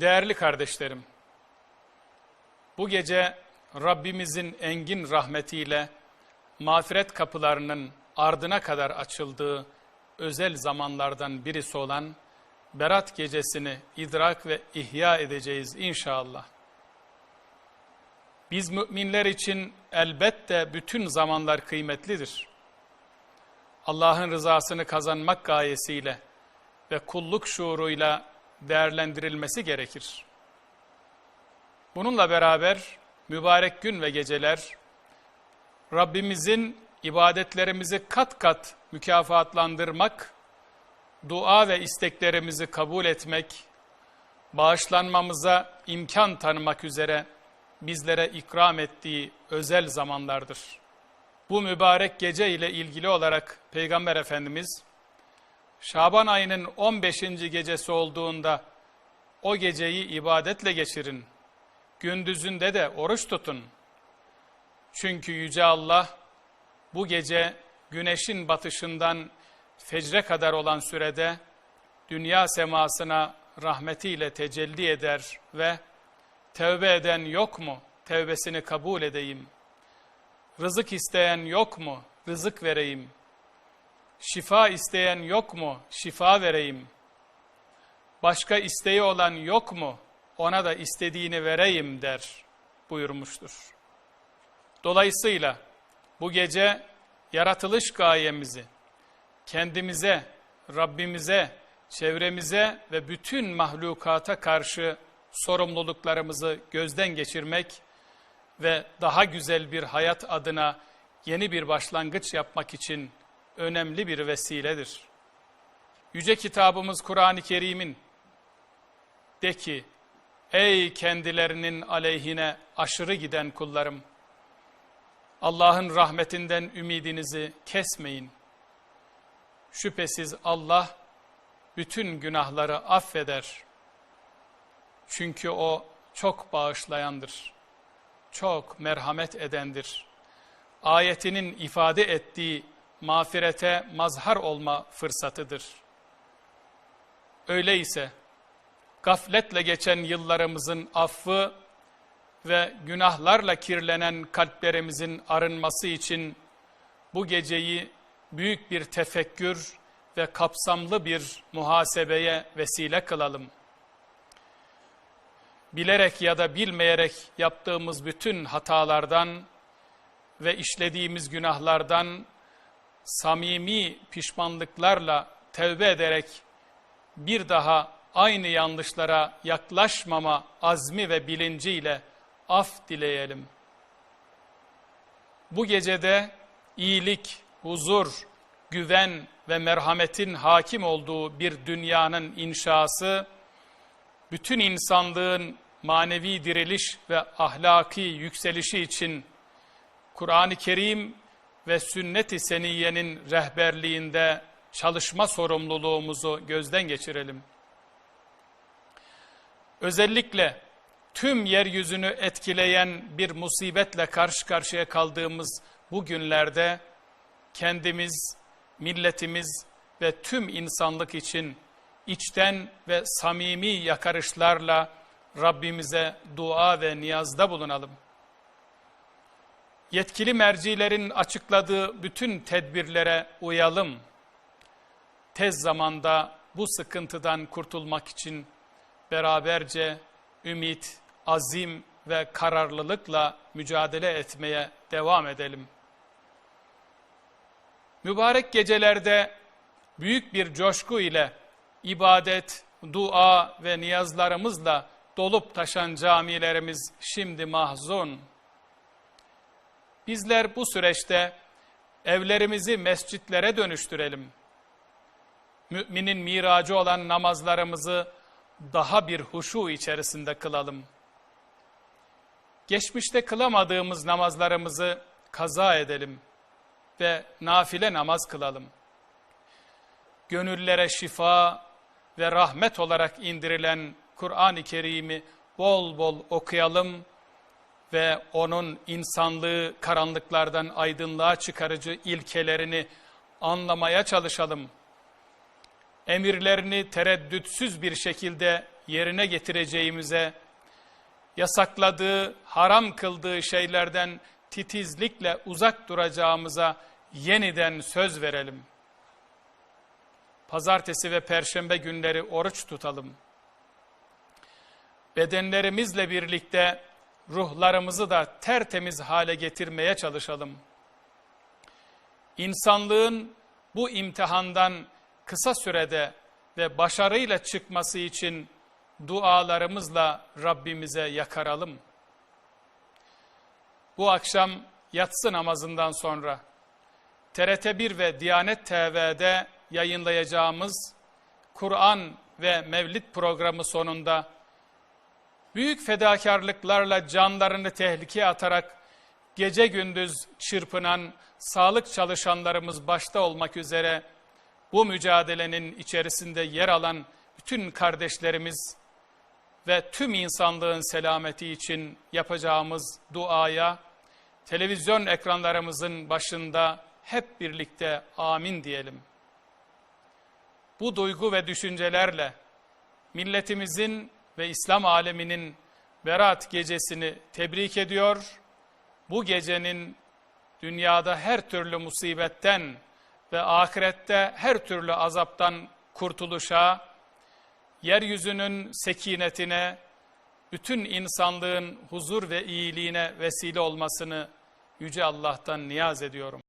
Değerli kardeşlerim, bu gece Rabbimizin engin rahmetiyle mağfiret kapılarının ardına kadar açıldığı özel zamanlardan birisi olan Berat gecesini idrak ve ihya edeceğiz inşallah. Biz müminler için elbette bütün zamanlar kıymetlidir. Allah'ın rızasını kazanmak gayesiyle ve kulluk şuuruyla değerlendirilmesi gerekir. Bununla beraber mübarek gün ve geceler Rabbimizin ibadetlerimizi kat kat mükafatlandırmak, dua ve isteklerimizi kabul etmek, bağışlanmamıza imkan tanımak üzere bizlere ikram ettiği özel zamanlardır. Bu mübarek gece ile ilgili olarak Peygamber Efendimiz, Şaban ayının 15. gecesi olduğunda o geceyi ibadetle geçirin. Gündüzünde de oruç tutun. Çünkü Yüce Allah bu gece güneşin batışından fecre kadar olan sürede dünya semasına rahmetiyle tecelli eder ve tevbe eden yok mu? Tevbesini kabul edeyim. Rızık isteyen yok mu? Rızık vereyim.'' Şifa isteyen yok mu? Şifa vereyim. Başka isteği olan yok mu? Ona da istediğini vereyim der buyurmuştur. Dolayısıyla bu gece yaratılış gayemizi kendimize, Rabbimize, çevremize ve bütün mahlukata karşı sorumluluklarımızı gözden geçirmek ve daha güzel bir hayat adına yeni bir başlangıç yapmak için önemli bir vesiledir. Yüce kitabımız Kur'an-ı Kerim'in de ki, ey kendilerinin aleyhine aşırı giden kullarım, Allah'ın rahmetinden ümidinizi kesmeyin. Şüphesiz Allah bütün günahları affeder. Çünkü O çok bağışlayandır, çok merhamet edendir. Ayetinin ifade ettiği mağfirete mazhar olma fırsatıdır. Öyleyse gafletle geçen yıllarımızın affı ve günahlarla kirlenen kalplerimizin arınması için bu geceyi büyük bir tefekkür ve kapsamlı bir muhasebeye vesile kılalım. Bilerek ya da bilmeyerek yaptığımız bütün hatalardan ve işlediğimiz günahlardan samimi pişmanlıklarla tevbe ederek bir daha aynı yanlışlara yaklaşmama azmi ve bilinciyle af dileyelim. Bu gecede iyilik, huzur, güven ve merhametin hakim olduğu bir dünyanın inşası, bütün insanlığın manevi diriliş ve ahlaki yükselişi için Kur'an-ı Kerim ve sünnet-i seniyenin rehberliğinde çalışma sorumluluğumuzu gözden geçirelim. Özellikle tüm yeryüzünü etkileyen bir musibetle karşı karşıya kaldığımız bu günlerde kendimiz, milletimiz ve tüm insanlık için içten ve samimi yakarışlarla Rabbimize dua ve niyazda bulunalım yetkili mercilerin açıkladığı bütün tedbirlere uyalım. Tez zamanda bu sıkıntıdan kurtulmak için beraberce ümit, azim ve kararlılıkla mücadele etmeye devam edelim. Mübarek gecelerde büyük bir coşku ile ibadet, dua ve niyazlarımızla dolup taşan camilerimiz şimdi mahzun. Bizler bu süreçte evlerimizi mescitlere dönüştürelim. Müminin miracı olan namazlarımızı daha bir huşu içerisinde kılalım. Geçmişte kılamadığımız namazlarımızı kaza edelim ve nafile namaz kılalım. Gönüllere şifa ve rahmet olarak indirilen Kur'an-ı Kerim'i bol bol okuyalım ve onun insanlığı karanlıklardan aydınlığa çıkarıcı ilkelerini anlamaya çalışalım. Emirlerini tereddütsüz bir şekilde yerine getireceğimize, yasakladığı, haram kıldığı şeylerden titizlikle uzak duracağımıza yeniden söz verelim. Pazartesi ve perşembe günleri oruç tutalım. Bedenlerimizle birlikte ruhlarımızı da tertemiz hale getirmeye çalışalım. İnsanlığın bu imtihandan kısa sürede ve başarıyla çıkması için dualarımızla Rabbimize yakaralım. Bu akşam yatsı namazından sonra TRT1 ve Diyanet TV'de yayınlayacağımız Kur'an ve Mevlid programı sonunda büyük fedakarlıklarla canlarını tehlikeye atarak gece gündüz çırpınan sağlık çalışanlarımız başta olmak üzere bu mücadelenin içerisinde yer alan bütün kardeşlerimiz ve tüm insanlığın selameti için yapacağımız duaya televizyon ekranlarımızın başında hep birlikte amin diyelim. Bu duygu ve düşüncelerle milletimizin ve İslam aleminin Berat gecesini tebrik ediyor. Bu gecenin dünyada her türlü musibetten ve ahirette her türlü azaptan kurtuluşa, yeryüzünün sekinetine, bütün insanlığın huzur ve iyiliğine vesile olmasını Yüce Allah'tan niyaz ediyorum.